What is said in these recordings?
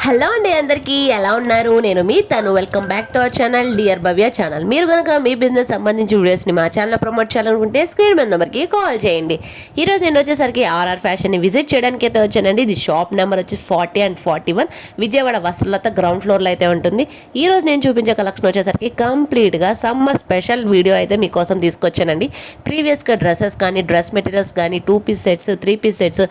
Hello అండి అందరికీ ఎలా ఉన్నారు? నేను మీ తను. Welcome back to our channel dear Bhavya channel మీరు కనుక మీ బిజినెస్ సంబంధించి వీడియోస్ని మా ఛానల్ ప్రమోట్ చేయాలనుకుంటే స్క్రీన్ మీద నెంబర్కి కాల్ చేయండి. ఈరోజు నేను వచ్చేసరికి ఆర్ఆర్ ఫ్యాషన్ని విజిట్ చేయడానికి అయితే వచ్చానండి. ఇది షాప్ నెంబర్ వచ్చి forty and forty one Vijayawada Vasalatha ground ఫ్లోర్లో అయితే ఉంటుంది. ఈరోజు నేను చూపించే కలెక్షన్ వచ్చేసరికి కంప్లీట్గా సమ్మర్ స్పెషల్ వీడియో అయితే మీకోసం తీసుకొచ్చానండి. ప్రీవియస్గా డ్రెస్సెస్ కానీ డ్రెస్ మెటీరియల్స్ కానీ two piece sets three piece sets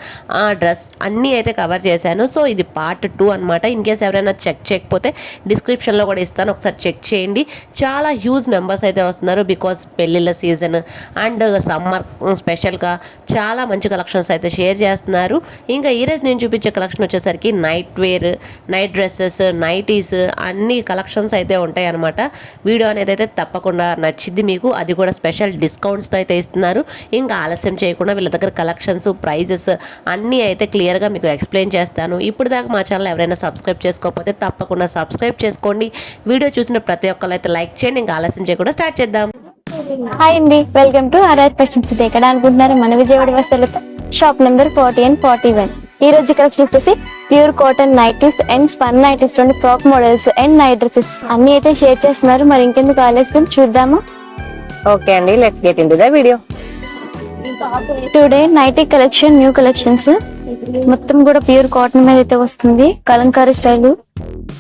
ఆ డ్రెస్ అన్నీ అయితే కవర్ చేశాను. సో ఇది పార్ట్ టూ అనమాట ఇన్ కేస్ ఎవరైనా చెక్ చేయకపోతే డిస్క్రిప్షన్లో కూడా ఇస్తాను. ఒకసారి చెక్ చేయండి. చాలా హ్యూజ్ మెంబర్స్ అయితే వస్తున్నారు బికాస్ పెళ్ళిళ్ళ సీజన్ అండ్ సమ్మర్ స్పెషల్గా చాలా మంచి కలెక్షన్స్ అయితే షేర్ చేస్తున్నారు. ఇంకా ఈరోజు నేను చూపించే కలెక్షన్ వచ్చేసరికి night wear night dresses nighties అన్ని కలెక్షన్స్ అయితే ఉంటాయి అనమాట వీడియో అనేది అయితే తప్పకుండా నచ్చింది మీకు. అది కూడా స్పెషల్ డిస్కౌంట్స్తో అయితే ఇస్తున్నారు. ఇంకా ఆలస్యం చేయకుండా వీళ్ళ దగ్గర కలెక్షన్స్ ప్రైజెస్ అన్నీ అయితే క్లియర్గా మీకు ఎక్స్ప్లెయిన్ చేస్తాను. ఇప్పుడు దాకా మా ఛానల్ ఎవరైనా సబ్స్క్రైబ్ చేసుకోకపోతే తప్పకుండా సబ్స్క్రైబ్ చేసుకోండి. వీడియో చూసిన ప్రతి ఒక్కరు అయితే లైక్ చేయండి. ఇంకా ఆలస్యం చేయకుండా స్టార్ట్ చేద్దాం. హాయ్ అండి. వెల్కమ్ టు ఆర్ఆర్ ఇది ఎక్కడ అనుకుంటున్నారు మన Vijayawada వస్తలతో shop number forty and forty one. ఈ రోజు కలెక్షన్ వచ్చేసి pure cotton nighties and spun nighties రెండు frock models and night dresses. అన్ని అయితే షేర్ చేస్తున్నారు. మరి ఇంకెందుకు ఆలస్యం? చూద్దామా? ఓకే అండి. Let's get into the video today nighty collection new collections మొత్తం కూడా ప్యూర్ కాటన్ మీద అయితే వస్తుంది. కలంకారీ స్టైల్.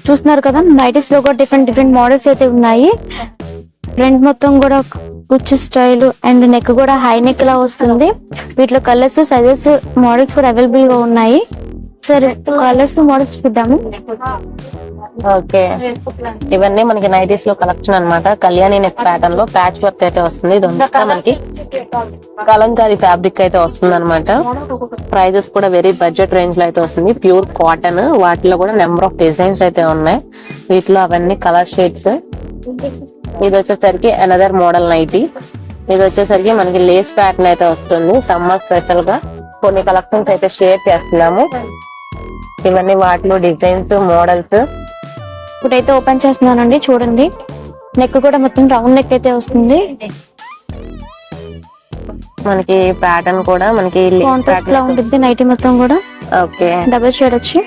చూస్తున్నారు కదా నైటీస్లో కూడా డిఫరెంట్ డిఫరెంట్ మోడల్స్ అయితే ఉన్నాయి. ఫ్రంట్ మొత్తం కూడా కుచ్చు స్టైల్ అండ్ నెక్ కూడా హై నెక్ లా వస్తుంది. వీటిలో కలర్స్ సైజెస్ మోడల్స్ కూడా అవైలబుల్గా ఉన్నాయి. సరే కలర్స్ మోడల్స్ చూద్దాము. ఓకే. ఇవన్నీ మనకి నైటీస్లో కలెక్షన్ అన్నమాట. కళ్యాణి నెక్ ప్యాటర్న్లో ప్యాచ్ వర్క్ అయితే వస్తుంది. ఇదంతా మనకి కలంకారీ ఫ్యాబ్రిక్ అయితే వస్తుంది అనమాట ప్రైజెస్ కూడా వెరీ బడ్జెట్ రేంజ్లో అయితే వస్తుంది. ప్యూర్ కాటన్ వాటిలో కూడా నెంబర్ ఆఫ్ డిజైన్స్ అయితే ఉన్నాయి. వీటిలో అవన్నీ కలర్ షేడ్స్ ఇది వచ్చేసరికి అనదర్ మోడల్ నైటీ ఇది వచ్చేసరికి మనకి లేస్ ప్యాటర్న్ అయితే వస్తుంది. సమ్మర్ స్పెషల్గా కొన్ని కలెక్షన్స్ అయితే షేర్ చేస్తున్నాము. ఇవన్నీ వాటిలో డిజైన్స్ మోడల్స్. ఇప్పుడైతే ఓపెన్ చేస్తున్నానండి చూడండి. నెక్ కూడా మొత్తం రౌండ్ నెక్ అయితే వస్తుంది. మనకి ప్యాటర్న్ కూడా మనకి కాంట్రాక్ట్ లా ఉంటుంది నైటీ మొత్తం కూడా. ఓకే. డబుల్ షేడ్ వచ్చి.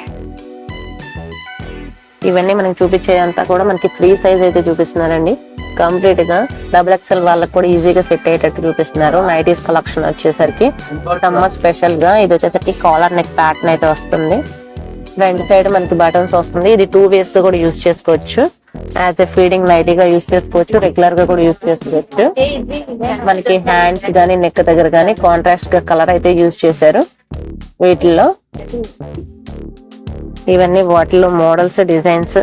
ఇవన్నీ మనకి చూపించేదంతా కూడా మనకి ఫ్రీ సైజ్ అయితే చూపిస్తున్నారండి. కంప్లీట్గా డబుల్ ఎక్స్ఎల్ వాళ్ళకి కూడా ఈజీగా సెట్ అయ్యేటట్టు చూపిస్తున్నారు. నైటీస్ కలెక్షన్ వచ్చేసరికి. సమ్మర్ స్పెషల్గా ఇది వచ్చేసరికి కాలర్ నెక్ ప్యాటర్న్ అయితే వస్తుంది. ఫ్రంట్ సైడ్ మనకి బటన్స్ వస్తుంది. ఇది టూ వేస్గా కూడా యూస్ చేసుకోవచ్చు. యాజ్ ఎ ఫీడింగ్ నైటీగా యూస్ చేసుకోవచ్చు. రెగ్యులర్గా కూడా యూస్ చేసుకోవచ్చు. మనకి హ్యాండ్స్ గానీ నెక్ దగ్గర గానీ కాంట్రాస్ట్గా కలర్ అయితే యూస్ చేశారు. వీటిల్లో ఇవన్నీ వాటిలో models designs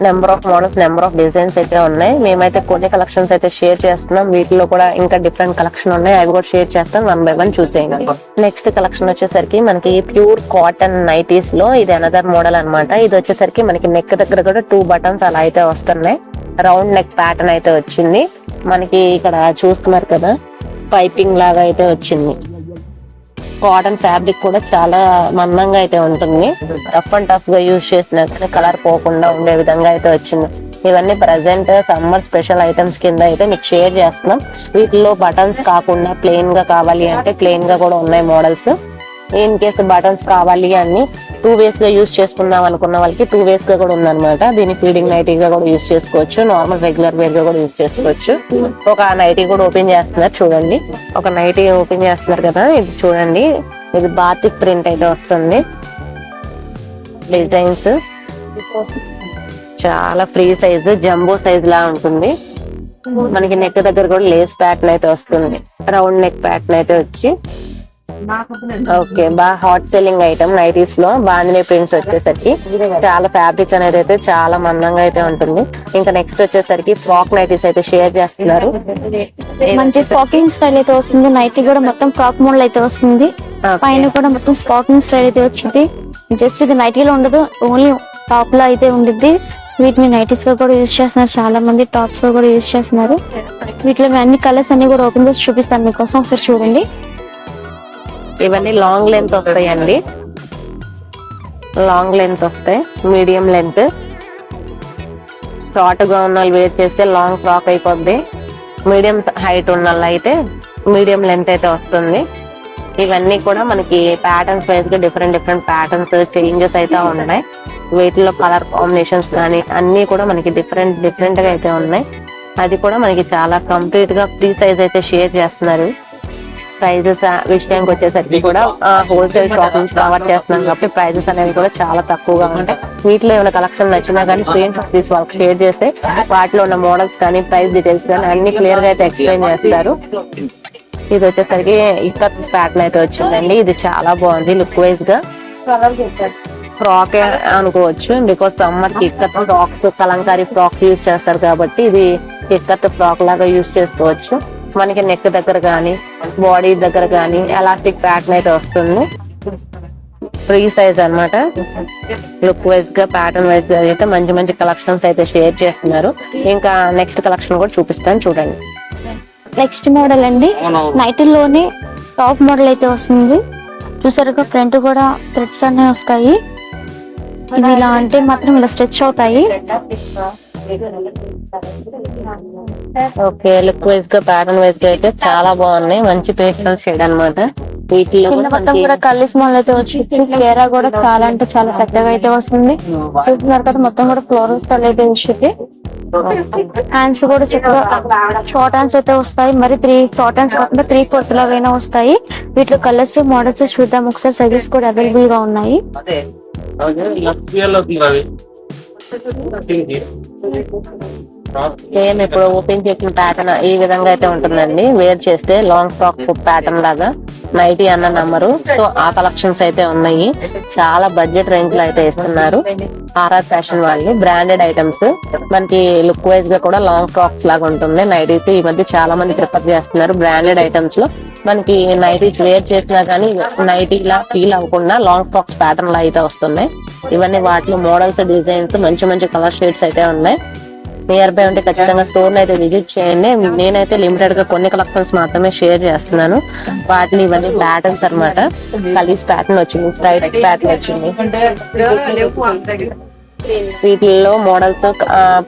number of models number of designs అయితే ఉన్నాయి. మేమైతే కొన్ని కలెక్షన్స్ అయితే షేర్ చేస్తున్నాం. వీటిలో కూడా ఇంకా డిఫరెంట్ కలెక్షన్ ఉన్నాయి. అవి కూడా షేర్ చేస్తాం. వన్ బై వన్ చూసేయండి నెక్స్ట్ కలెక్షన్ వచ్చేసరికి మనకి ప్యూర్ కాటన్ నైటీస్లో ఇది అనదర్ మోడల్ అన్నమాట. ఇది వచ్చేసరికి మనకి నెక్ దగ్గర కూడా టూ బటన్స్ అలా అయితే వస్తున్నాయి. రౌండ్ నెక్ ప్యాటర్న్ అయితే వచ్చింది. మనకి ఇక్కడ చూస్తున్నారు కదా? పైపింగ్ లాగా అయితే వచ్చింది. కాటన్ ఫ్యాబ్రిక్ కూడా చాలా మందంగా అయితే ఉంటుంది. రఫ్ అండ్ టఫ్గా యూజ్ చేసినట్టు కలర్ పోకుండా ఉండే విధంగా అయితే వచ్చింది. ఇవన్నీ ప్రజెంట్ సమ్మర్ స్పెషల్ ఐటమ్స్ కింద అయితే మీకు షేర్ చేస్తున్నాం. వీటిలో బటన్స్ కాకుండా ప్లెయిన్గా కావాలి అంటే ప్లెయిన్గా కూడా ఉన్నాయి మోడల్స్ ఇన్ కేసు బటన్స్ కావాలి అన్ని టూ వేస్గా యూస్ చేసుకుందాం అనుకున్న వాళ్ళకి టూ వేస్గా కూడా ఉందన్నమాట. దీన్ని ఫీడింగ్ నైటీ గా కూడా యూస్ చేసుకోవచ్చు. నార్మల్ రెగ్యులర్ వేర్గా కూడా యూస్ చేసుకోవచ్చు. ఒక నైటీ కూడా ఓపెన్ చేస్తున్నారు చూడండి. ఒక నైటీ ఓపెన్ చేస్తున్నారు కదా ఇది చూడండి. ఇది బాతిక్ ప్రింట్ అయితే వస్తుంది. డిజైన్స్ చాలా ఫ్రీ సైజ్ జంబో సైజ్ లా ఉంటుంది. మనకి నెక్ దగ్గర కూడా లేస్ ప్యాటర్న్ అయితే వస్తుంది. రౌండ్ నెక్ ప్యాటర్న్ అయితే వచ్చి ఓకే బాగా హాట్ సెల్లింగ్ ఐటమ్ నైటీస్లో బాందినీ ప్రింట్స్ వచ్చేసరికి చాలా ఫ్యాబ్రిక్ అనేది అయితే చాలా మందంగా అయితే ఉంటుంది. ఇంకా నెక్స్ట్ వచ్చేసరికి ఫ్రాక్ నైటీస్ అయితే షేర్ చేస్తున్నారు. మంచి స్పాకింగ్ స్టైల్ అయితే వస్తుంది. నైటీ కూడా మొత్తం ఫ్రాక్ మోడల్ అయితే వస్తుంది. పైన కూడా మొత్తం స్పాకింగ్ స్టైల్ అయితే వచ్చింది. జస్ట్ ఇది నైటీలో ఉండదు ఓన్లీ టాప్లో అయితే ఉండిద్ది. వీటిని నైటీస్గా కూడా యూజ్ చేస్తున్నారు. చాలా మంది టాప్స్గా కూడా యూజ్ చేస్తున్నారు. వీటిలో అన్ని కలర్స్ అన్ని కూడా ఓపెన్ చేసి చూపిస్తాను మీకోసం. ఒకసారి చూడండి. ఇవన్నీ లాంగ్ లెంత్ వస్తాయండి. లాంగ్ లెంత్ వస్తాయి. మీడియం లెంత్ షార్ట్గా ఉన్న వాళ్ళు వేర్ చేస్తే లాంగ్ ఫ్రాక్ అయిపోద్ది. మీడియం హైట్ ఉన్న వాళ్ళు అయితే మీడియం లెంత్ అయితే వస్తుంది. ఇవన్నీ కూడా మనకి ప్యాటర్న్స్ వైజ్గా డిఫరెంట్ డిఫరెంట్ ప్యాటర్న్స్ చేంజెస్ అయితే ఉన్నాయి. వీటిలో కలర్ కాంబినేషన్స్ కానీ అన్నీ కూడా మనకి డిఫరెంట్ డిఫరెంట్గా అయితే ఉన్నాయి. అది కూడా మనకి చాలా కంప్లీట్గా ప్రీ ఫ్రీ సైజ్ అయితే షేర్ చేస్తున్నారు. ప్రైజెస్ విషయానికి వచ్చేసరికి కూడా హోల్సేల్ షాప్ నుంచి కవర్ చేస్తున్నాం కాబట్టి ప్రైజెస్ అనేవి కూడా చాలా తక్కువగా ఉంటాయి. వీటిలో ఏమైనా కలెక్షన్ నచ్చినా కానీ స్క్రీన్ షాట్ తీసి వాళ్ళకి షేర్ చేస్తే వాటిలో ఉన్న మోడల్స్ కానీ ప్రైస్ డీటెయిల్స్ కానీ అన్ని క్లియర్గా అయితే ఎక్స్ప్లెయిన్ చేస్తారు. ఇది వచ్చేసరికి ఇక్కత్ ప్యాటర్న్ అయితే వచ్చిందండి. ఇది చాలా బాగుంది లుక్ వైజ్గా. ఫ్రాక్ అనుకోవచ్చు. బికాస్ సమ్మర్కి ikat frock kalamkari frock use చేస్తారు కాబట్టి ఇది ఇక్కత్ ఫ్రాక్ లాగా యూస్ చేసుకోవచ్చు. మనకి నెక్ దగ్గర కానీ బాడీ దగ్గర కానీ ఎలాస్టిక్ ప్యాటర్న్ అయితే వస్తుంది. ఫ్రీ సైజ్ అన్నమాట. లుక్ వైజ్గా ప్యాటర్న్ వైజ్గా అయితే మంచి మంచి కలెక్షన్స్ అయితే షేర్ చేస్తున్నారు. ఇంకా నెక్స్ట్ కలెక్షన్ కూడా చూపిస్తాను చూడండి. నెక్స్ట్ మోడల్ అండి. నైటీలోనే టాప్ మోడల్ అయితే వస్తుంది. చూసారుగా ఫ్రంట్ కూడా థ్రెడ్స్ అన్నీ వస్తాయి. ఇవి ఇలా అంటే మాత్రం ఇలా స్ట్రెచ్ అవుతాయి. ఓకే లుక్ వైజ్గా ప్యాటర్న్ వైజ్గా అయితే చాలా బాగున్నాయి. మంచి పేస్టల్ షేడ్ అన్నమాట. వీటిలో మొత్తం కూడా కల్లీస్ మోడల్ అయితే వచ్చింది కేరా కూడా చాలా అంటే చాలా పెద్దగా అయితే వస్తుంది. చూస్తున్నారు కదా మొత్తం కూడా ఫ్లోరల్ స్టైల్ అయితే వచ్చింది. హ్యాండ్స్ కూడా చక్కగా షార్ట్ హ్యాండ్స్ అయితే వస్తాయి. మరి త్రీ షార్ట్ హ్యాండ్స్ కాకుండా త్రీ ఫోర్త్ లాగా వస్తాయి. వీటిలో కలర్స్ మోడల్స్ చూద్దాం. ఒకసారి సైజెస్ కూడా అవైలబుల్గా ఉన్నాయి. సేమ్ ఇప్పుడు ఓపెన్ చేసిన ప్యాటర్న్ ఈ విధంగా అయితే ఉంటుందండి. వేర్ చేస్తే లాంగ్ ఫ్రాక్ ప్యాటర్న్ లాగా. నైటీ అన్న నంబరు సో ఆ కలెక్షన్స్ అయితే ఉన్నాయి. చాలా బడ్జెట్ రేంజ్లో అయితే ఇస్తున్నారు ఆర్ఆర్ ఫ్యాషన్ వాళ్ళు బ్రాండెడ్ ఐటమ్స్. మనకి లుక్ వైజ్గా కూడా లాంగ్ ఫ్రాక్స్ లాగా ఉంటుంది. నైటీస్ ఈ మధ్య చాలా మంది ప్రిఫర్ చేస్తున్నారు బ్రాండెడ్ ఐటమ్స్లో. మనకి నైటీస్ వేర్ చేసినా కానీ నైటీ లా ఫీల్ అవ్వకుండా లాంగ్ ఫ్రాక్స్ ప్యాటర్న్ లా అయితే వస్తున్నాయి. ఇవన్నీ వాటిలో మోడల్స్ డిజైన్స్ మంచి మంచి కలర్ షేడ్స్ అయితే ఉన్నాయి. నియర్ బై ఉంటే ఖచ్చితంగా స్టోర్ అయితే విజిట్ చేయండి నేనైతే లిమిటెడ్గా కొన్ని కలెక్షన్స్ మాత్రమే షేర్ చేస్తున్నాను వాటిని ఇవన్నీ ప్యాటర్న్స్ అన్నమాట కలీస్ ప్యాటర్న్ వచ్చింది స్ట్రైట్ ప్యాటర్న్ వచ్చింది వీటిల్లో మోడల్స్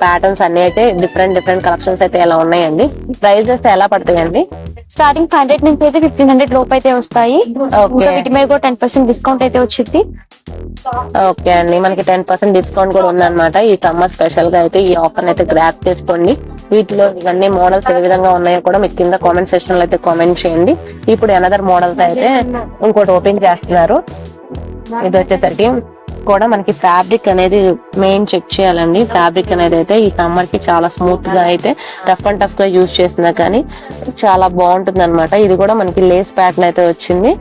ప్యాటర్న్స్ అన్ని అయితే డిఫరెంట్ డిఫరెంట్ కలెక్షన్స్ అయితే ఎలా ఉన్నాయండి? ప్రైజెస్ ఎలా పడతాయండి? స్టార్టింగ్ ఫైవ్ హండ్రెడ్ నుంచి అయితే ఫిఫ్టీన్ హండ్రెడ్ లోపు అయితే వస్తాయి. వీటి మీద కూడా టెన్ పర్సెంట్ డిస్కౌంట్ అయితే వచ్చింది ఓకే అండి. మనకి టెన్ పర్సెంట్ డిస్కౌంట్ కూడా ఉందన్నమాట. ఈ సమ్మర్ స్పెషల్గా అయితే ఈ ఆఫర్ అయితే గ్రాప్ చేసుకోండి. వీటిలో ఇవన్నీ మోడల్స్ ఏ విధంగా ఉన్నాయో కూడా మీకు కింద కామెంట్ సెక్షన్లో అయితే కామెంట్ చేయండి. ఇప్పుడు అనదర్ మోడల్స్ అయితే ఇంకోటి ఓపెన్ చేస్తున్నారు. ఇది వచ్చేసరికి కూడా మనకి ఫ్యాబ్రిక్ అనేది మెయిన్ చెక్ చేయాలండి. ఫ్యాబ్రిక్ అనేది అయితే ఈ సమ్మర్కి చాలా స్మూత్గా అయితే రఫ్ అండ్ టఫ్గా యూజ్ చేసినా కానీ చాలా బాగుంటుంది అనమాట ఇది కూడా మనకి లేస్ ప్యాటర్న్ అయితే వచ్చింది.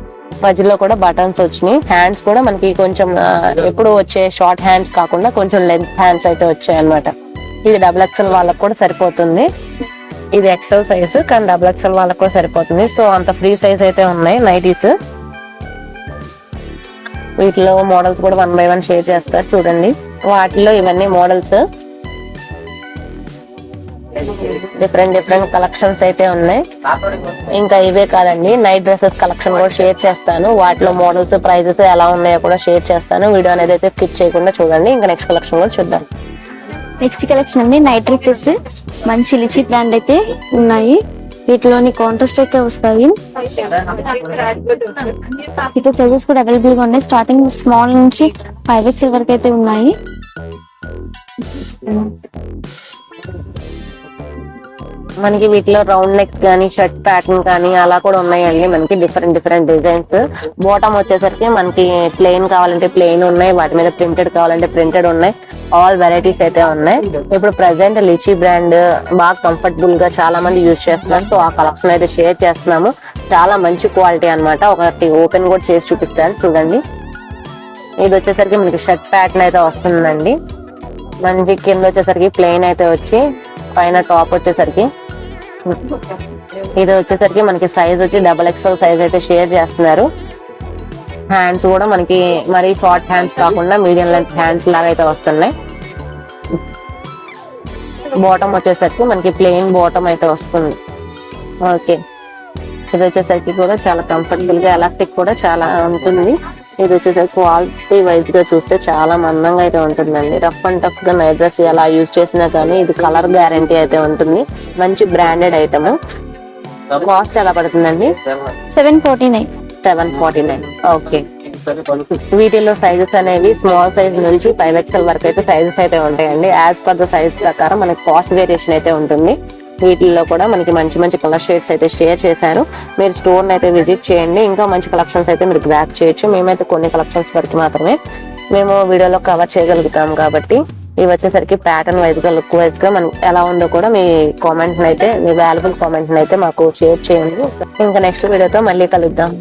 మధ్యలో కూడా బటన్స్ వచ్చినాయి. హ్యాండ్స్ కూడా మనకి కొంచెం ఎప్పుడు వచ్చే షార్ట్ హ్యాండ్స్ కాకుండా కొంచెం లెంత్ హ్యాండ్స్ అయితే వచ్చాయి అనమాట ఇది డబుల్ ఎక్స్ఎల్ వాళ్ళకి కూడా సరిపోతుంది. ఇది ఎక్సెల్ సైజ్ కానీ డబుల్ ఎక్స్ఎల్ వాళ్ళకు కూడా సరిపోతుంది. సో అంత ఫ్రీ సైజ్ అయితే ఉన్నాయి నైటీస్. వీటిలో మోడల్స్ కూడా వన్ బై వన్ షేర్ చేస్తారు చూడండి. వాటిలో ఇవన్నీ మోడల్స్. డిఫరెంట్ డిఫరెంట్ కలెక్షన్స్ అయితే ఉన్నాయి. ఇంకా ఇవే కాదండి నైట్ డ్రెస్సెస్ కలెక్షన్ కూడా షేర్ చేస్తాను. వాటిలో మోడల్స్ ప్రైజెస్ ఎలా ఉన్నాయో కూడా షేర్ చేస్తాను. వీడియో అనేది అయితే స్కిప్ చేయకుండా చూడండి. ఇంకా నెక్స్ట్ కలెక్షన్ కూడా చూద్దాం. నెక్స్ట్ కలెక్షన్ అండి నైట్ డ్రెస్సెస్ మంచి లిచి బ్రాండ్ అయితే ఉన్నాయి. వీటిలోని కాంట్రాస్ట్ అయితే వస్తాయి. ఇక్కడ సైజెస్ కూడా అవైలబుల్గా ఉన్నాయి. స్టార్టింగ్ స్మాల్ నుంచి ఫైవ్ ఎక్స్ వరకు అయితే ఉన్నాయి. మనకి వీటిలో రౌండ్ నెక్స్ కానీ షర్ట్ ప్యాటర్న్ కానీ అలా కూడా ఉన్నాయండి. మనకి డిఫరెంట్ డిఫరెంట్ డిజైన్స్ బాటమ్ వచ్చేసరికి మనకి ప్లెయిన్ కావాలంటే ప్లెయిన్ ఉన్నాయి. వాటి మీద ప్రింటెడ్ కావాలంటే ప్రింటెడ్ ఉన్నాయి. ఆల్ వెరైటీస్ అయితే ఉన్నాయి. ఇప్పుడు ప్రెసెంట్ లిచీ బ్రాండ్ బాగా కంఫర్టబుల్గా చాలా మంది యూజ్ చేస్తున్నారు. సో ఆ కలెక్షన్ అయితే షేర్ చేస్తున్నాము. చాలా మంచి క్వాలిటీ అనమాట ఒకటి ఓపెన్ కూడా చేసి చూపిస్తాను. చూడండి. ఇది వచ్చేసరికి మనకి షర్ట్ ప్యాటర్న్ అయితే వస్తుందండి. మనకి కింద వచ్చేసరికి ప్లెయిన్ అయితే వచ్చి పైన టాప్ వచ్చేసరికి ఇది వచ్చేసరికి మనకి సైజ్ వచ్చి డబల్ ఎక్స్ఎల్ సైజ్ అయితే షేర్ చేస్తున్నారు. హ్యాండ్స్ కూడా మనకి మరి షార్ట్ హ్యాండ్స్ కాకుండా మీడియం లెంత్ హ్యాండ్స్ లాగా అయితే వస్తున్నాయి. బాటమ్ వచ్చేసరికి మనకి ప్లెయిన్ బాటమ్ అయితే వస్తుంది. ఓకే ఇది వచ్చేసరికి కూడా చాలా కంఫర్టబుల్గా ఎలాస్టిక్ కూడా చాలా ఉంటుంది. ఇది వచ్చేసరికి క్వాలిటీ వైజ్గా చూస్తే చాలా మందంగా అయితే ఉంటుందండి. రఫ్ అండ్ టఫ్గా నైట్ డ్రెస్ ఎలా యూజ్ చేసినా కానీ ఇది కలర్ గ్యారంటీ అయితే ఉంటుంది. మంచి బ్రాండెడ్ ఐటమ్ కాస్ట్ ఎలా పడుతుందండి? Seven forty nine seven forty nine okay వీటిల్లో సైజెస్ అనేవి స్మాల్ సైజ్ నుంచి ఫైవ్ ఎక్స్ఎల్ వరకు అయితే సైజెస్ అయితే ఉంటాయండి. యాజ్ పర్ ద సైజ్ ప్రకారం మనకి కాస్ట్ వేరియేషన్ అయితే ఉంటుంది. వీటిల్లో కూడా మనకి మంచి మంచి కలర్ షేడ్స్ అయితే షేర్ చేశారు. మీరు స్టోర్ అయితే విజిట్ చేయండి. ఇంకా మంచి కలెక్షన్స్ అయితే మీరు గ్రాప్ చేయొచ్చు. మేమైతే కొన్ని కలెక్షన్స్ వరకు మాత్రమే మేము వీడియోలో కవర్ చేయగలుగుతాం కాబట్టి ఇవి వచ్చేసరికి ప్యాటర్న్ వైజ్గా లుక్ వైజ్గా మనం ఎలా ఉందో కూడా మీ కామెంట్ని అయితే మీ వాల్యుబుల్ కామెంట్ని అయితే మాకు షేర్ చేయండి. ఇంకా నెక్స్ట్ వీడియోతో మళ్ళీ కలుద్దాం.